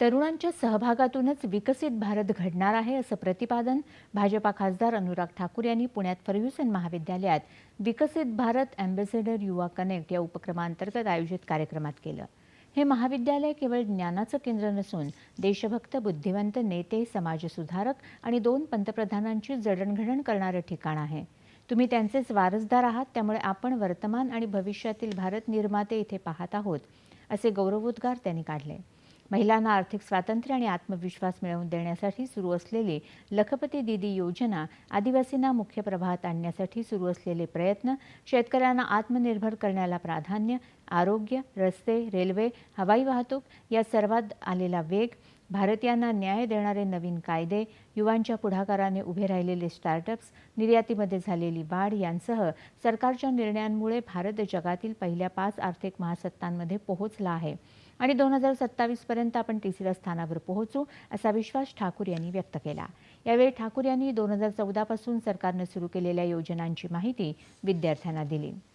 तरुणांच्या सहभागातूनच विकसित भारत घडणार आहे असं प्रतिपादन भाजपा खासदार अनुराग ठाकूर यांनी पुण्यात फर्ग्युसन महाविद्यालयात विकसित भारत अँबेसेडर युवा कनेक्ट या उपक्रमांतर्गत आयोजित कार्यक्रमात केलं. हे महाविद्यालय केवळ ज्ञानाचं केंद्र नसून देशभक्त बुद्धिवंत नेते समाजसुधारक आणि दोन पंतप्रधानांची जडणघडण करणारं ठिकाण आहे. तुम्ही त्यांचेच वारसदार आहात त्यामुळे आपण वर्तमान आणि भविष्यातील भारत निर्माते इथे पाहत आहोत असे गौरवोद्गार त्यांनी काढले. महिलांना आर्थिक स्वातंत्र्य आणि आत्मविश्वास मिळवून देण्यासाठी सुरू असलेली लखपती दिदी योजना आदिवासींना मुख्य प्रवाहात आणण्यासाठी सुरू असलेले प्रयत्न शेतकऱ्यांना आत्मनिर्भर करण्याला प्राधान्य आरोग्य रस्ते रेल्वे हवाई वाहतूक या सर्वात आलेला वेग भारतीयांना न्याय देणारे नवीन कायदे युवांच्या पुढाकाराने उभे राहिलेले स्टार्टअप्स निर्यातीमध्ये झालेली वाढ यांसह सरकारच्या निर्णयांमुळे भारत जगातील पहिल्या पाच आर्थिक महासत्तांमध्ये पोहोचला आहे. आणि दोन हजार सत्तावीसपर्यंत आपण तिसऱ्या स्थानावर पोहोचू असा विश्वास ठाकूर यांनी व्यक्त केला. यावेळी ठाकूर यांनी दोन हजार चौदापासून सरकारनं सुरू केलेल्या योजनांची माहिती विद्यार्थ्यांना दिली.